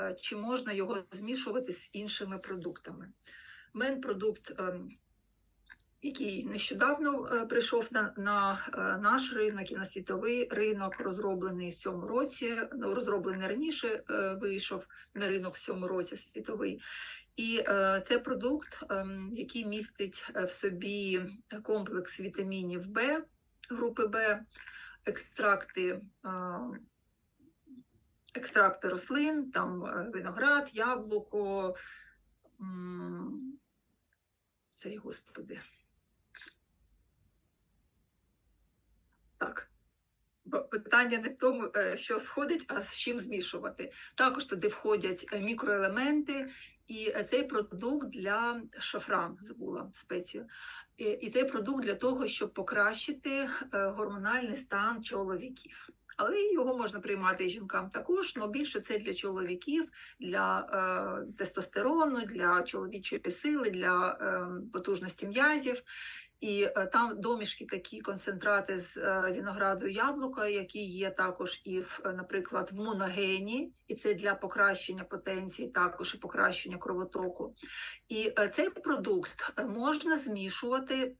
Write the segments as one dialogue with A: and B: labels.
A: е, чи можна його змішувати з іншими продуктами. Менпродукт, ем, який нещодавно е, прийшов на, на е, наш ринок і на світовий ринок, розроблений в цьому році, ну, розроблений раніше вийшов на ринок в цьому році світовий. І це продукт, е, який містить в собі комплекс вітамінів Б, групи Б, екстракти, е, екстракти рослин, там е, виноград, яблуко. Цей господи. Так. Питання не в тому, е, що сходить, а з чим змішувати. Також туди входять е, мікроелементи, і цей продукт для шафран забула спецію. І, цей продукт для того, щоб покращити гормональний стан чоловіків. Але його можна приймати і жінкам також, але більше це для чоловіків, для е, тестостерону, для чоловічої сили, для е, потужності м'язів. І е, там домішки такі концентрати з е, винограду і яблука, які є також і в, е, наприклад, в моногені, і це для покращення потенції, також і покращення кровотоку. І цей продукт можна змішувати.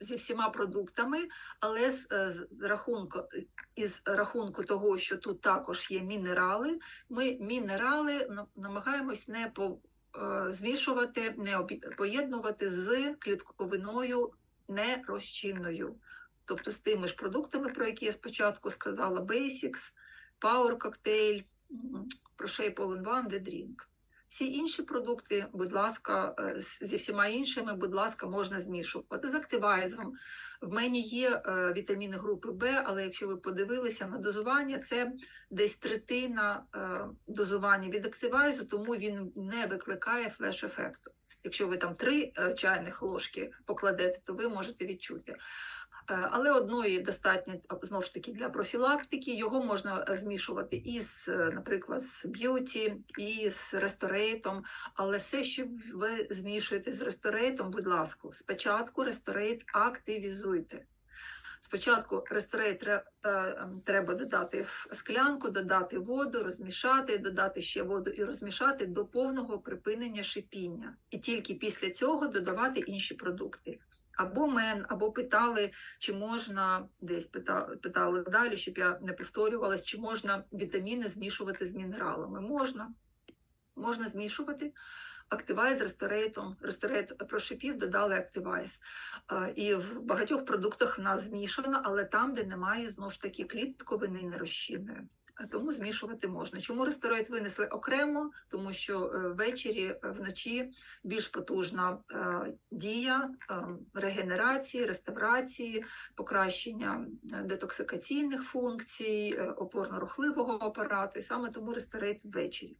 A: Зі всіма продуктами, але з, е, з- рахунку із рахунку того, що тут також є мінерали, ми мінерали намагаємось не по, е, змішувати, не поєднувати з клітковиною нерозчинною. Тобто з тими ж продуктами, про які я спочатку сказала: Basics, Power Cocktail, про Shape All One, The Drink. Всі інші продукти, будь ласка, е, зі всіма іншими, будь ласка, можна змішувати. З активайзом. В мене є е, вітаміни групи Б, але якщо ви подивилися на дозування, це десь третина е, дозування від активайзу, тому він не викликає флеш-ефекту. Якщо ви там три чайних ложки покладете, то ви можете відчути. Е, Але одної достатньо знову ж таки для профілактики. Його можна е, змішувати із, е, наприклад, з б'юті, і з ресторейтом. Але все, що ви змішуєте з ресторейтом, будь ласка, спочатку ресторейт активізуйте. Спочатку ресторейт ем, треба додати в склянку, додати воду, розмішати, додати ще воду і розмішати до повного припинення шипіння. І тільки після цього додавати інші продукти. Або мен, або питали, чи можна десь питали, питали далі, щоб я не повторювалась, чи можна вітаміни змішувати з мінералами. Можна, можна змішувати. Активайз ресторейтом, ресторейт прошипів, додали активайз. І в багатьох продуктах в нас змішано, але там, де немає знову ж таки клітковини нерозчинної. Тому змішувати можна. Чому ресторейт винесли окремо? Тому що е, ввечері, е, вночі більш потужна е, дія регенерації, реставрації, покращення детоксикаційних функцій, опорно-рухливого апарату. І саме тому ресторейт ввечері.